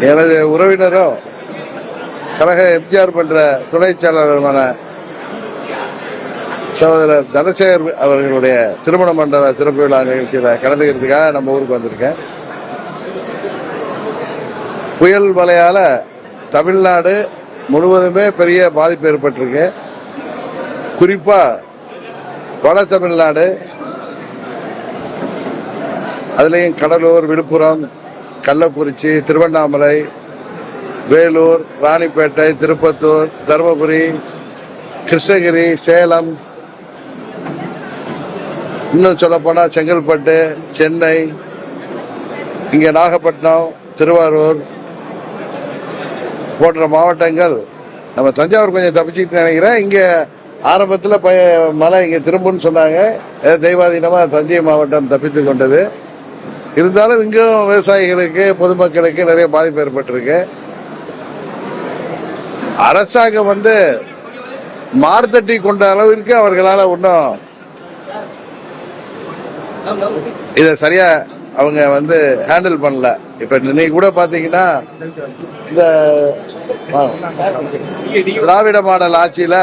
எனது உறவினரும் கழக எம்ஜிஆர் பண்ற துணை செயலாளருமான சகோதரர் தனசேகர் அவர்களுடைய திருமண மண்டப திறப்பு விழா நிகழ்ச்சியில் கலந்துக்கிறதுக்காக நம்ம ஊருக்கு வந்திருக்கேன். புயல் மழையால தமிழ்நாடு முழுவதுமே பெரிய பாதிப்பு ஏற்பட்டிருக்கு. குறிப்பா வட தமிழ்நாடு அதுலேயும் கடலூர் விழுப்புரம் கள்ளக்குறிச்சி திருவண்ணாமலை வேலூர் ராணிப்பேட்டை திருப்பத்தூர் தருமபுரி கிருஷ்ணகிரி சேலம் இன்னும் சொல்லப்போனால் செங்கல்பட்டு சென்னை இங்கே நாகப்பட்டினம் திருவாரூர் போன்ற மாவட்டங்கள். நம்ம தஞ்சாவூர் கொஞ்சம் தப்பிச்சுட்டு நினைக்கிறேன். இங்கே ஆரம்பத்தில் பய மழை இங்கே திரும்புன்னு சொன்னாங்க. தெய்வாதீனமாக தஞ்சை மாவட்டம் தப்பித்து கொண்டது. இருந்தாலும் இங்கும் விவசாயிகளுக்கு பொதுமக்களுக்கு நிறைய பாதிப்பு ஏற்பட்டிருக்கு. அரசாங்கம் வந்து மார்த்தட்டி கொண்ட அளவிற்கு அவர்களால ஒன்றும் இத சரியா அவங்க வந்து ஹேண்டில் பண்ணல. இப்ப இன்னைக்கு கூட பாத்தீங்கன்னா இந்த திராவிட மாடல் ஆட்சியில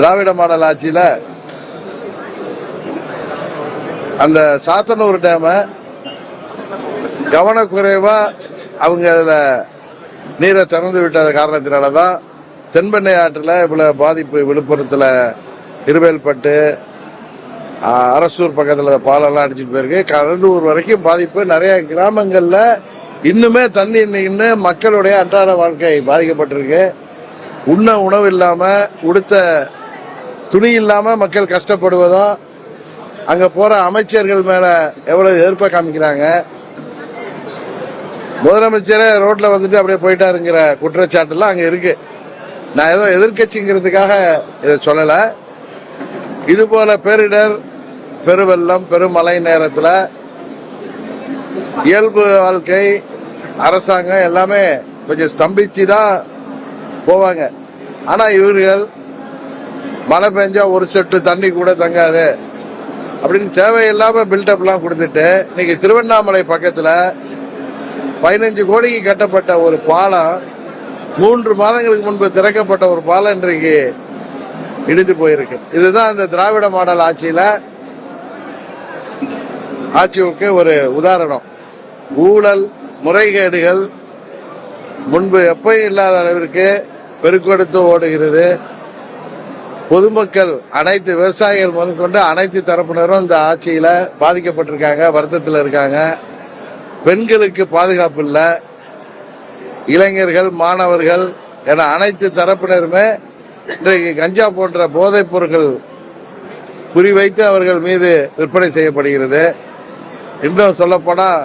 திராவிட மாடல் ஆட்சியில அந்த சாத்தனூர் டேம கவனக்குறைவா அவங்க அதில் நீரை திறந்து விட்ட காரணத்தினாலதான் தென்பெண்ணை ஆற்றுல இவ்வளவு பாதிப்பு விழுப்புரத்துல இருவேல்பட்டு அரசூர் பக்கத்துல பாலெல்லாம் அடிச்சிட்டு போயிருக்கு. கடலூர் வரைக்கும் பாதிப்பு. நிறைய கிராமங்கள்ல இன்னுமே தண்ணி நின்று மக்களுடைய அன்றாட வாழ்க்கை பாதிக்கப்பட்டிருக்கு. உண்ண உணவு இல்லாம உடுத்த துணி இல்லாமல் மக்கள் கஷ்டப்படுவதும் அங்கே போகிற அமைச்சர்கள் மேலே எவ்வளோ எதிர்ப்பை காமிக்கிறாங்க. முதலமைச்சரே ரோட்டில் வந்துட்டு அப்படியே போயிட்டாருங்கிற குற்றச்சாட்டுலாம் அங்கே இருக்கு. நான் ஏதோ எதிர்க்கட்சிங்கிறதுக்காக இதை சொல்லலை. இது போல பேரிடர் பெருவெள்ளம் பெருமழை நேரத்தில் இயல்பு வாழ்க்கை அரசாங்கம் எல்லாமே கொஞ்சம் ஸ்தம்பிச்சு தான் போவாங்க. ஆனால் இவர்கள் மழை பெஞ்சா ஒரு செட்டு தண்ணி கூட தங்காது. அப்படின்னு தேவையில்லாம பில்டப்லாம் கொடுத்துட்டு இன்னைக்கு திருவண்ணாமலை பக்கத்துல பதினஞ்சு கோடிக்கு கட்டப்பட்ட ஒரு பாலம் மூன்று மாதங்களுக்கு முன்பு திறக்கப்பட்ட ஒரு பாலம் இன்றைக்கு இடிந்து போயிருக்கு. இதுதான் இந்த திராவிட மாடல் ஆட்சியில ஆட்சிக்கு ஒரு உதாரணம். ஊழல் முறைகேடுகள் முன்பு எப்பயும் இல்லாத அளவிற்கு பெருக்கெடுத்து ஓடுகிறது. பொதுமக்கள் அனைத்து விவசாயிகள் முதற்கொண்டு அனைத்து தரப்பினரும் இந்த ஆட்சியில பாதிக்கப்பட்டிருக்காங்க வருத்தத்தில் இருக்காங்க. பெண்களுக்கு பாதுகாப்பு இல்லை. இளைஞர்கள் மாணவர்கள் என அனைத்து தரப்பினருமே இன்றைக்கு கஞ்சா போன்ற போதைப் பொருட்கள் குறிவைத்து அவர்கள் மீது விற்பனை செய்யப்படுகிறது. இன்னும் சொல்லப்போனால்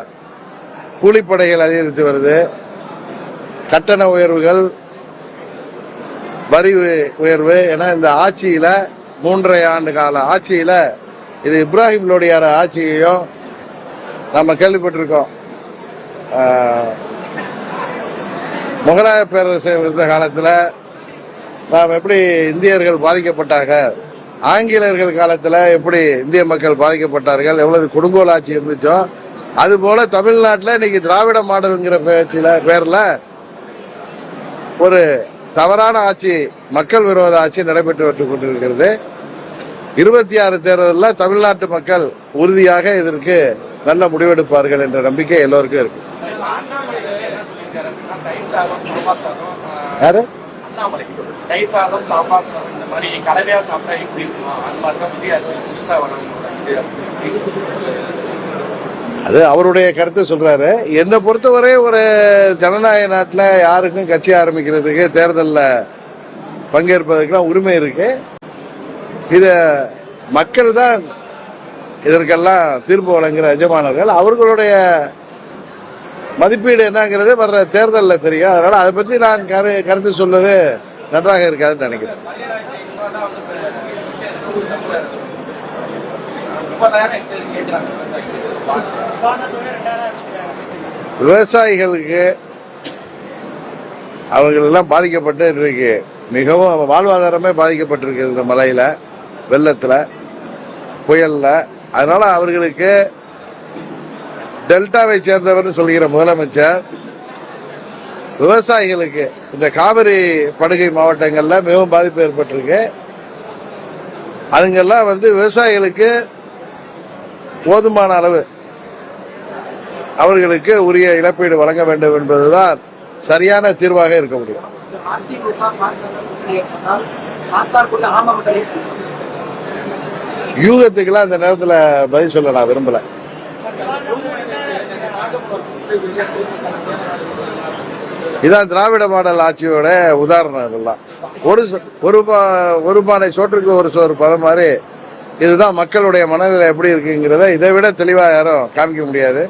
கூலிப்படைகள் அதிகரித்து வருது. கட்டண உயர்வுகள் வரி உயர்வு ஏன்னா இந்த ஆட்சியில மூன்றரை ஆண்டு கால ஆட்சியில இது இப்ராஹிம் லோடியார ஆட்சியையும் நம்ம கேள்விப்பட்டிருக்கோம். முகலாய பேரரசர்கள் இருந்த காலத்தில் நாம் எப்படி இந்தியர்கள் பாதிக்கப்பட்டாங்க? ஆங்கிலேயர்கள் காலத்தில் எப்படி இந்திய மக்கள் பாதிக்கப்பட்டார்கள்? எவ்வளவு கொடுங்கோல் ஆட்சி இருந்துச்சோ அதுபோல தமிழ்நாட்டில் இன்னைக்கு திராவிட மாடலுங்கிற பேச்சில பேரில் ஒரு தவறான ஆட்சி மக்கள் விரோத ஆட்சி நடைபெற்று வந்து கொண்டிருக்கிறது. இருபத்தி ஆறு தேர்தலில் தமிழ்நாட்டு மக்கள் உறுதியாக இதற்கு நல்ல முடிவெடுப்பார்கள் என்ற நம்பிக்கை எல்லோருக்கும் இருக்கு. யாரு? கலவையா சாப்பிட்டா எப்படி இருக்கும் அந்த மாதிரி தான் விஜய் அரசு புதுசா வரணும் அது அவருடைய கருத்தை சொல்றாரு. என்னை பொறுத்தவரை ஒரு ஜனநாயக நாட்டில் யாருக்கும் கட்சி ஆரம்பிக்கிறதுக்கு தேர்தலில் பங்கேற்பதற்கெல்லாம் உரிமை இருக்கு. இத மக்கள் தான் இதற்கெல்லாம் தீர்ப்பு வழங்குகிற எஜமானர்கள். அவர்களுடைய மதிப்பீடு என்னங்கிறது வர்ற தேர்தலில் தெரியும். அதனால அதை பற்றி நான் கரு கருத்து சொல்வது நன்றாக இருக்காதுன்னு நினைக்கிறேன். விவசாயிகளுக்கு விவசாயிகளுக்கு அவர்கள் எல்லாம் பாதிக்கப்பட்டு இன்றைக்கு மிகவும் வாழ்வாதாரமே பாதிக்கப்பட்டிருக்கு இந்த மலையில் வெள்ளத்துல புயல்ல. அதனால அவர்களுக்கு டெல்டாவை சேர்ந்தவர்னு சொல்கிற முதலமைச்சர் விவசாயிகளுக்கு இந்த காவிரி படுகை மாவட்டங்கள்ல மிகவும் பாதிப்பு ஏற்பட்டிருக்கு. அதுங்கெல்லாம் வந்து விவசாயிகளுக்கு போதுமான அளவு அவர்களுக்கு உரிய இழப்பீடு வழங்க வேண்டும் என்பதுதான் சரியான தீர்வாக இருக்க முடியும். யூகத்துக்கெல்லாம் அந்த நேரத்தில் பதில் சொல்ல நான் விரும்பல. இதான் திராவிட மாடல் ஆட்சியோட உதாரணம் இதெல்லாம். ஒரு ஒரு பா- ஒரு பானை சோற்றுக்கு ஒரு சோறு பதம் மாதிரி இதுதான் மக்களுடைய மனநிலை எப்படி இருக்குங்கிறத இதை விட தெளிவா யாரும் காமிக்க முடியாது.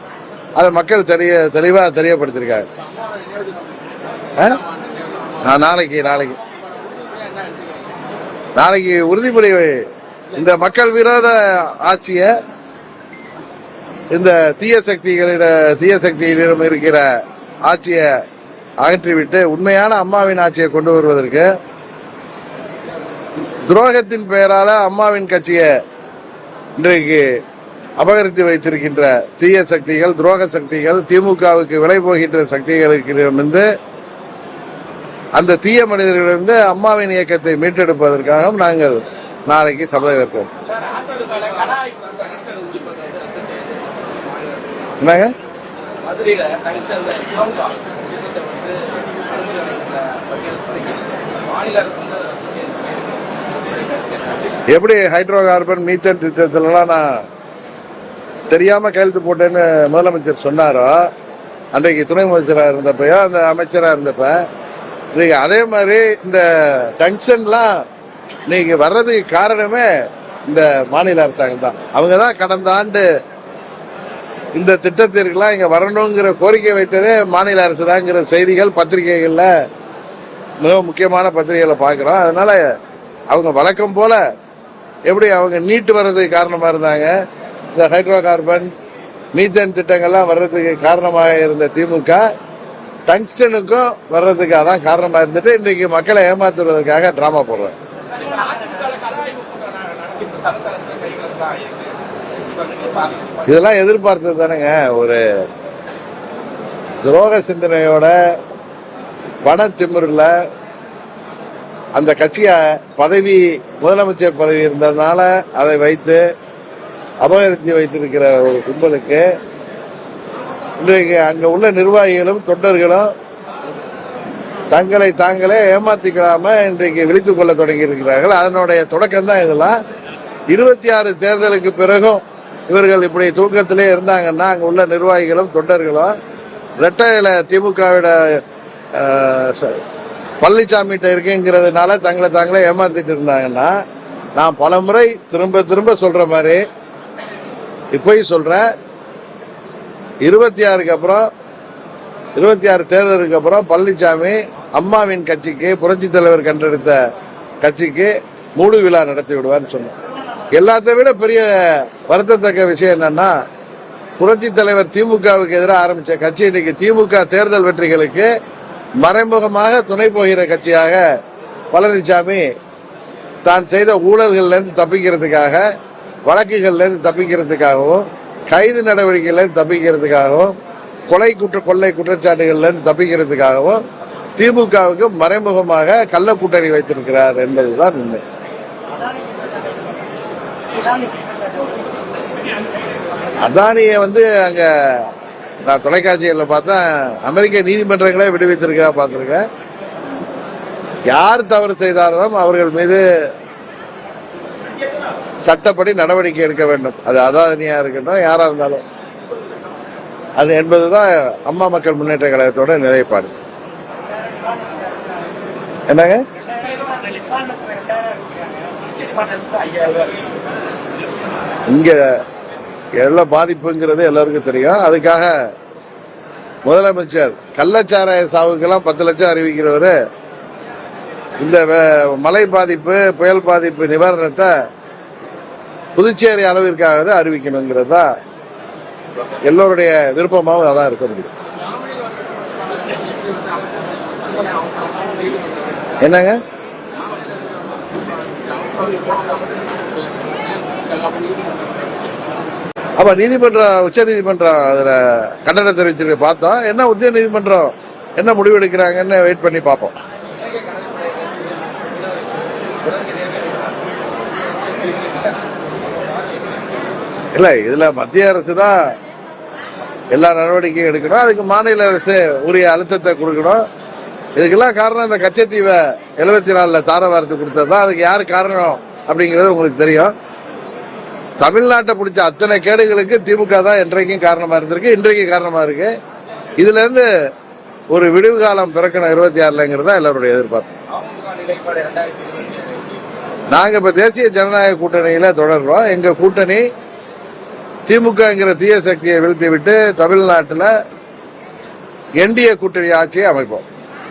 அதை மக்கள் தெரிய தெளிவா தெரியப்படுத்திருக்காங்க ஆ? ஆ, நாளைக்கு நாளைக்கு. நாளைக்கு உறுதிமொழி இந்த மக்கள் விரோத ஆட்சியை இந்த தீய சக்திகளிட தீய சக்தியிடம் இருக்கிற ஆட்சியை அகற்றிவிட்டு உண்மையான அம்மாவின் ஆட்சியை கொண்டு வருவதற்கு துரோகத்தின் பெயரால அம்மாவின் கட்சியை இன்றைக்கு அபகரித்து வைத்திருக்கின்ற தீய சக்திகள் துரோக சக்திகள் திமுகவுக்கு விலை போகின்ற சக்திகளுக்கு அந்த தீய மனிதர்களிடமிருந்து அம்மாவின் இயக்கத்தை மீட்டெடுப்பதற்காகவும் நாங்கள் நாளைக்கு சபதம் ஏற்போம் என்னங்க யோகா திட்டத்தை வந்து அனுமதி வழங்கல பட்டியல் சொல்லி மாநில அரசு வந்து அதை வந்து எப்படி ஹைட்ரோ கார்பன் மீத்தன் திட்டத்திலலாம் நான் தெரியாம கையெழுத்து போட்டேன்னு முதலமைச்சர் சொன்னாரோ அன்றைக்கு துணை முதலமைச்சராக இருந்தப்பயோ அந்த அமைச்சராக இருந்தப்ப இன்னைக்கு அதே மாதிரி இந்த டங்ஷன்லாம் இன்னைக்கு வர்றதுக்கு காரணமே இந்த மாநில அரசாங்கம் தான். அவங்க தான் கடந்த ஆண்டு இந்த திட்டத்திற்கெல்லாம் இங்கே வரணுங்கிற கோரிக்கை வைத்ததே மாநில அரசு தான்ங்கிற செய்திகள் பத்திரிகைகளில் மிக முக்கியமான பத்திரிகைகளை பார்க்குறோம். அதனால அவங்க வழக்கம் போல எப்படி அவங்க நீட்டு வர்றதுக்கு காரணமா இருந்தாங்க இந்த ஹைட்ரோ கார்பன் மீத்தேன் திட்டங்கள்லாம் வர்றதுக்கு காரணமாக இருந்த திமுக டங்ஸ்டனுக்கும் வர்றதுக்கு அதான் காரணமாக இருந்துட்டு இன்றைக்கு மக்களை ஏமாத்துவதற்காக டிராமா போடுறேன் இதெல்லாம் எதிர்பார்த்தது தானேங்க ஒரு துரோக சிந்தனையோட பண திமிரில் அந்த கட்சியை பதவி முதலமைச்சர் பதவி இருந்ததுனால அதை வைத்து அபகரித்து வைத்திருக்கிற ஒரு கும்பலுக்கு இன்றைக்கு அங்க உள்ள நிர்வாகிகளும் தொண்டர்களும் தங்களை தாங்களே ஏமாத்திக்கலாம இன்றைக்கு விழித்துக் கொள்ள தொடங்கி இருக்கிறார்கள் அதனுடைய தொடக்கம் தான் இதெல்லாம். இருபத்தி ஆறு தேர்தலுக்கு பிறகும் இவர்கள் இப்படி தூக்கத்திலே இருந்தாங்கன்னா அங்க உள்ள நிர்வாகிகளும் தொண்டர்களும் ரெட்டையில திமுகவிட பழனிசாமிகிட்ட இருக்குங்கிறதுனால தங்களை தாங்களே ஏமாத்திட்டு இருந்தாங்கன்னா நான் பலமுறை திரும்ப திரும்ப சொல்ற மாதிரி இப்போயும் சொல்றேன். இருபத்தி ஆறுக்கு அப்புறம் இருபத்தி ஆறு தேர்தலுக்கு அப்புறம் பழனிசாமி அம்மாவின் கட்சிக்கு புரட்சி தலைவர் கண்டெடுத்த கட்சிக்கு மூடு விழா நடத்தி விடுவான்னு சொன்னேன். எல்லாத்தை விட பெரிய வருத்தத்தக்க விஷயம் என்னன்னா புரட்சி தலைவர் திமுகவுக்கு எதிராக ஆரம்பிச்ச கட்சி இன்னைக்கு திமுக தேர்தல் வெற்றிகளுக்கு மறைமுகமாக துணை போகிற கட்சியாக பழனிசாமி தான் செய்த ஊழல்கள்லேருந்து தப்பிக்கிறதுக்காக வழக்குகள்லேருந்து தப்பிக்கிறதுக்காகவும் கைது நடவடிக்கையில தப்பிக்கிறதுக்காகவும் கொலை குற்ற கொள்ளை குற்றச்சாட்டுகள்லேருந்து தப்பிக்கிறதுக்காகவும் திமுகவுக்கு மறைமுகமாக கள்ள கூட்டணி வைத்திருக்கிறார் என்பதுதான் உண்மை. அதானியை வந்து அங்கே நான் தொலைக்காட்சியில் பார்த்தேன் அமெரிக்க நீதிமன்றங்களே விடுவித்திருக்கா பார்த்துருக்கேன். யார் தவறு செய்தாலும் அவர்கள் மீது சட்டப்படி நடவடிக்கை எடுக்க வேண்டும். அது அதானியா இருக்கட்டும் யாரா இருந்தாலும். அது என்பதுதான் அம்மா மக்கள் முன்னேற்ற கழகத்தோட நிலைப்பாடு. என்னங்க? இங்கே இங்க எல்லாம் பாதிப்புங்கிறது எல்லாருக்கும் தெரியும். அதுக்காக முதலமைச்சர் கள்ளச்சாராய சாவுக்கெல்லாம் பத்து லட்சம் அறிவிக்கிறவர். இந்த வே- மழை பாதிப்பு புயல் பாதிப்பு நிவாரணத்தை புதுச்சேரி அளவிற்காக அறிவிக்கணுங்கிறது தான் எல்லோருடைய விருப்பமாகவும் அதான் இருக்க முடியும். என்னங்க? அப்ப நீதிமன்றம் உச்ச நீதிமன்றம் அதுல கண்டனம் தெரிவிச்சிருக்கு பார்த்தோம். என்ன உச்ச நீதிமன்றம் என்ன முடிவு எடுக்கிறாங்கன்னு வெயிட் பண்ணி பார்ப்போம். இல்ல இதுல மத்திய அரசு தான் எல்லா நடவடிக்கையும் எடுக்கணும். அதுக்கு மாநில அரசு உரிய அழுத்தத்தை கொடுக்கணும். இதுக்கெல்லாம் காரணம் இந்த கச்சத்தீவை எழுபத்தி நாலுல தாரவாரத்து கொடுத்தது தான் அதுக்கு யார் காரணம் அப்படிங்கிறது உங்களுக்கு தெரியும். தமிழ்நாட்டை பிடிச்ச அத்தனை கேடுகளுக்கு திமுக தான் என்றைக்கும் காரணமா இருந்திருக்கு இன்றைக்கு காரணமா இருக்கு. இதுல இருந்து ஒரு விடுவு காலம் பிறக்கணும் இருபத்தி ஆறுலங்கிறது தான் எல்லாருடைய எதிர்பார்ப்பு. நாங்க இப்ப தேசிய ஜனநாயக கூட்டணியில தொடர்றோம். எங்க கூட்டணி திமுகங்கிற தீய சக்தியை வீழ்த்தி விட்டு தமிழ்நாட்டில் என்டிஏ கூட்டணி ஆட்சியை அமைப்போம்.